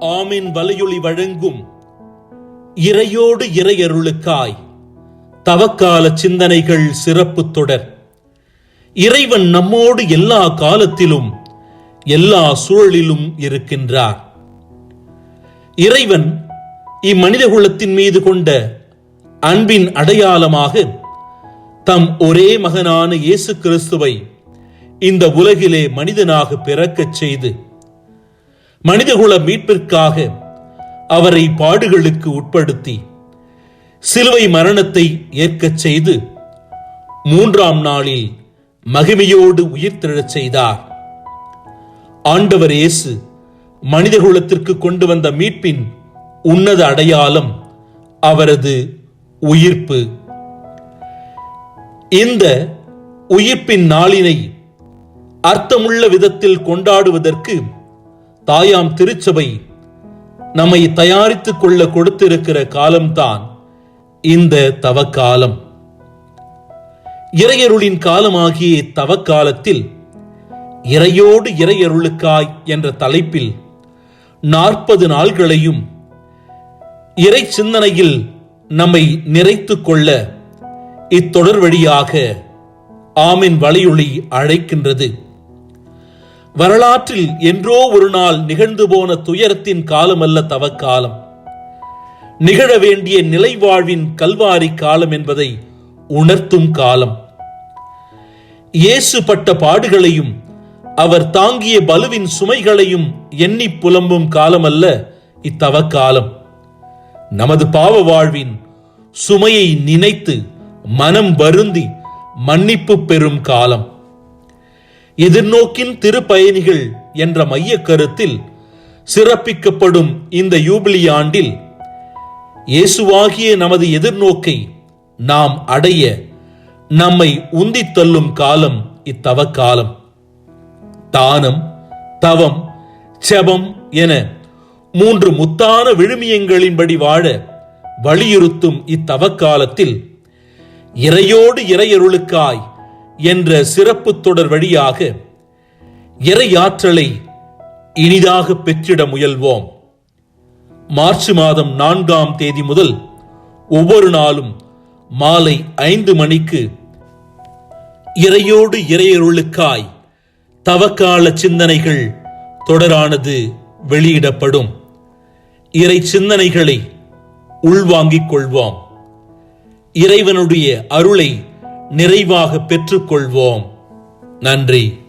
ஆமின் வலையொலி வழங்கும் இறையோடு இறையருளுக்காய் தவக்கால சிந்தனைகள் சிறப்பு தொடர். இறைவன் நம்மோடு எல்லா காலத்திலும் எல்லா சூழலிலும் இருக்கின்றார். இறைவன் இம்மனித குலத்தின் மீது கொண்ட அன்பின் அடையாளமாக தம் ஒரே மகனான இயேசு கிறிஸ்துவை இந்த உலகிலே மனிதனாக பிறக்கச் செய்து மனிதகுல மீட்பிற்காக அவரை பாடுகளுக்கு உட்படுத்தி சிலுவை மரணத்தை ஏற்கச் செய்து மூன்றாம் நாளில் மகிமையோடு உயிர்த்தெழச் செய்தார். ஆண்டவர் இயேசு மனிதகுலத்திற்கு கொண்டு வந்த மீட்பின் உன்னத அடையாளம் அவரது உயிர்ப்பு. இந்த உயிர்ப்பின் நாளினை அர்த்தமுள்ள விதத்தில் கொண்டாடுவதற்கு தாயாம் திருச்சபை நம்மை தயாரித்துக் கொள்ள கொடுத்திருக்கிற காலம்தான் இந்த தவக்காலம். இறையருளின் காலமாகிய தவக்காலத்தில் இறையோடு இறையருளுக்காய் என்ற தலைப்பில் நாற்பது நாள்களையும் இறை சிந்தனையில் நம்மை நிறைத்து கொள்ள இத்தொடர் வழியாக ஆமின் வலையொளி அழைக்கின்றது. வரலாற்றில் என்றோ ஒரு நாள் நிகழ்ந்து போன துயரத்தின் காலமல்ல தவக்காலம். நிகழ வேண்டிய நிலை வாழ்வின் கல்வாரி காலம் என்பதை உணர்த்தும் காலம். இயேசுபட்ட பாடுகளையும் அவர் தாங்கிய பலுவின் சுமைகளையும் எண்ணி புலம்பும் காலமல்ல இத்தவக்காலம். நமது பாவ வாழ்வின் சுமையை நினைத்து மனம் வருந்தி மன்னிப்பு பெறும் காலம். எதிர்நோக்கின் திருப்பயணிகள் என்ற மைய கருத்தில் சிறப்பிக்கப்படும் இந்த யூபிலி ஆண்டில் இயேசுவாகிய நமது எதிர்நோக்கை நாம் அடைய நம்மை உந்தித் தள்ளும் காலம் இத்தவக்காலம். தானம் தவம் செபம் என மூன்று முத்தான விழுமியங்களின்படி வாழ வலியுறுத்தும் இத்தவக்காலத்தில் இறையோடு இறையருளுக்காய் என்ற சிறப்பு தொடர் வழியாக இறையாற்றலை இனிதாக பெற்றிட முயல்வோம். மார்ச் மாதம் நான்காம் தேதி முதல் ஒவ்வொரு நாளும் மாலை ஐந்து மணிக்கு இறையோடு இறையருளுக்காய் தவக்கால சிந்தனைகள் தொடரானது வெளியிடப்படும். இறை சிந்தனைகளை உள்வாங்கிக் கொள்வோம். இறைவனுடைய அருளை நிறைவாக பெற்றுக்கொள்வோம். நன்றி.